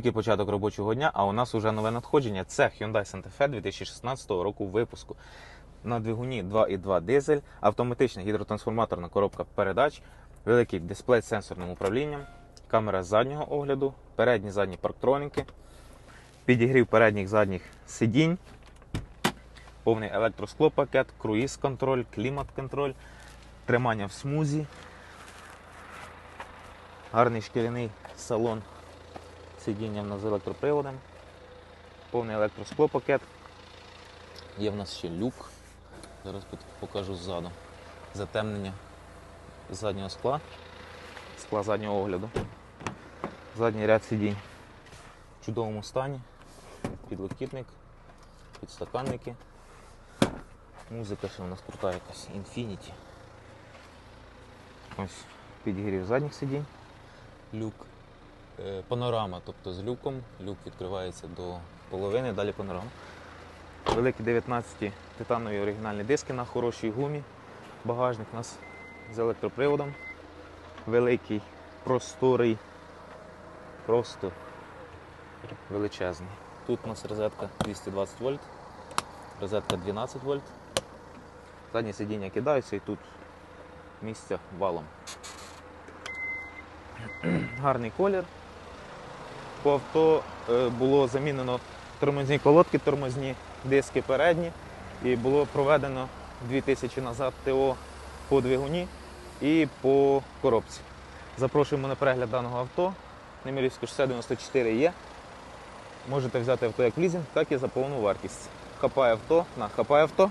Тільки початок робочого дня, а у нас уже нове надходження. Це Hyundai Santa Fe 2016 року випуску. На двигуні 2.2 дизель, автоматична гідротрансформаторна коробка передач, великий дисплей з сенсорним управлінням, камера заднього огляду, передні задні парктроніки, підігрів передніх задніх сидінь, повний електросклопакет, круїз-контроль, клімат-контроль, тримання в смузі, гарний шкіряний салон сидінням з електроприводом, повний електросклопакет. Є в нас ще люк. Зараз покажу ззаду. Затемнення заднього скла, скла заднього огляду. Задній ряд сидінь в чудовому стані. Підлокітник, підстаканники. Музика ще у нас крута якась Infinity. Ось підігрів задніх сидінь. Люк панорама, тобто з люком. Люк відкривається до половини, далі панорама. Великі 19 титанові оригінальні диски на хорошій гумі. Багажник у нас з електроприводом. Великий, просторий, просто величезний. Тут у нас розетка 220 вольт, розетка 12 вольт. Задні сидіння кидаються і тут місця валом. Гарний колір. По авто е, було замінено тормозні колодки, тормозні диски передні, і було проведено 2000 назад ТО по двигуні і по коробці. Запрошуємо на перегляд даного авто. Немирівське шосе 94 є. Можете взяти авто як в лізинг, так і за повну вартість. Хапай авто на хапай авто.